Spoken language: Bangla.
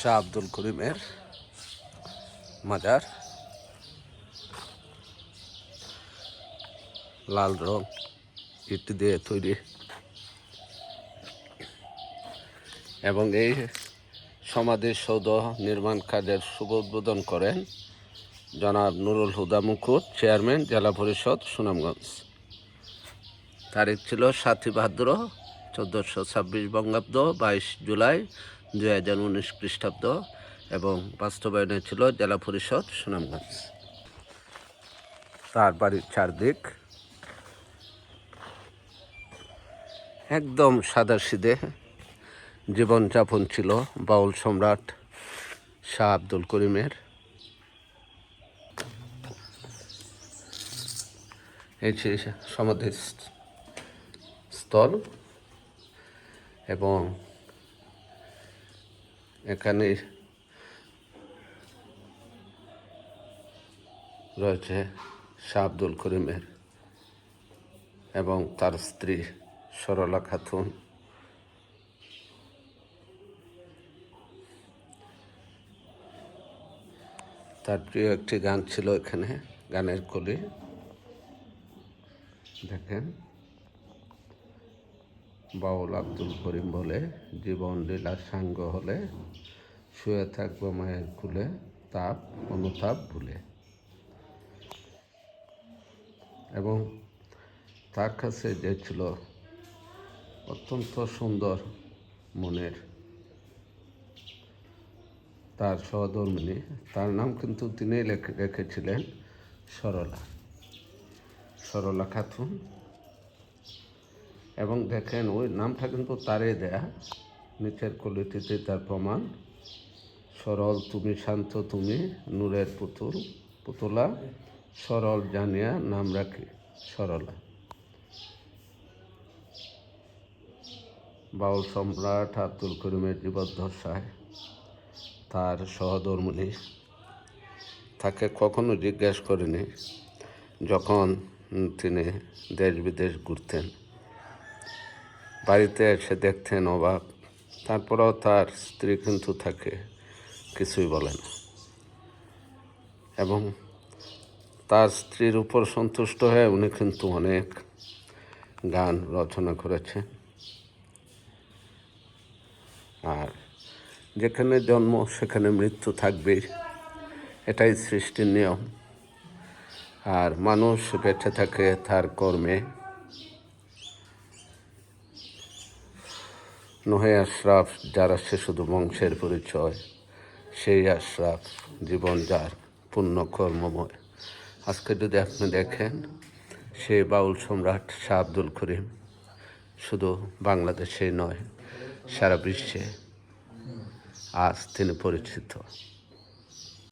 শাহ আব্দুল করিমের মাজার। লাল রং ইট দিয়ে তৈরি। এবং এই সমাধিসৌধ নির্মাণ কাজের শুভ উদ্বোধন করেন জনাব নুরুল হুদা মুকুট, চেয়ারম্যান, জেলা পরিষদ, সুনামগঞ্জ। তারিখ ছিল সাতই ভাদ্র, চোদ্দোশো ছাব্বিশ বঙ্গাব্দ, বাইশ জুলাই দুই হাজার উনিশ খ্রিস্টাব্দ এবং বাস্তবায়নে ছিল জেলা পরিষদ সুনামগঞ্জ। তার বাড়ির চারদিক একদম সাদা। সিধে জীবনযাপন ছিল বাউল সম্রাট শাহ আব্দুল করিমের। এই যে সমাধি স্থল এবং এখানে রয়েছে শাহ আব্দুল করিমের এবং তার স্ত্রী সরলা খাতুন। তার প্রিয় একটি গান ছিল এখানে, গানের কলি। দেখেন। বাউল আব্দুল করিম বলে, জীবন লীলা সাঙ্গ হলে শুয়ে থাকব মায়ের কুলে, তাপ অনুতাপ ভুলে। এবং তার কাছে যে ছিল অত্যন্ত সুন্দর মনের তার সহধর্মিনী, তার নাম কিন্তু লেখে, রেখেছিলেন সরলা। সরলা খাতুন। এবং দেখেন ওই নামটা কিন্তু তারই দেয়া। নিচের কলিটিতে তার প্রমাণ। সরল তুমি, শান্ত তুমি, নূরের পুতুল, পুতুলা, সরল জানিয়া নাম রাখি সরলা। বাউল সম্রাট আব্দুল করিমের জীবদ্দশায় তার সহধর্মিনী তাকে কখনো জিজ্ঞেস করেনি। যখন তিনি দেশ বিদেশ ঘুরতেন বাড়িতে এসে দেখতেন অবাক। তারপরেও তার স্ত্রী কিন্তু তাকে কিছুই বলে না। এবং তার স্ত্রীর উপর সন্তুষ্ট হয়ে উনি কিন্তু অনেক গান রচনা করেছেন। আর যেখানে জন্ম, সেখানে মৃত্যু থাকবেই। এটাই সৃষ্টির নিয়ম। আর মানুষ বেঁচে থাকে তার কর্মে। নহে আশরাফ, যার আছে শুধু বংশের পরিচয়, সেই আশরাফ জীবন যার পূর্ণ কর্মময়। আজকে যদি আপনি দেখেন, সে বাউল সম্রাট শাহ আব্দুল করিম শুধু বাংলাদেশেই নয়, সারা বিশ্বে আজ তিনি পরিচিত।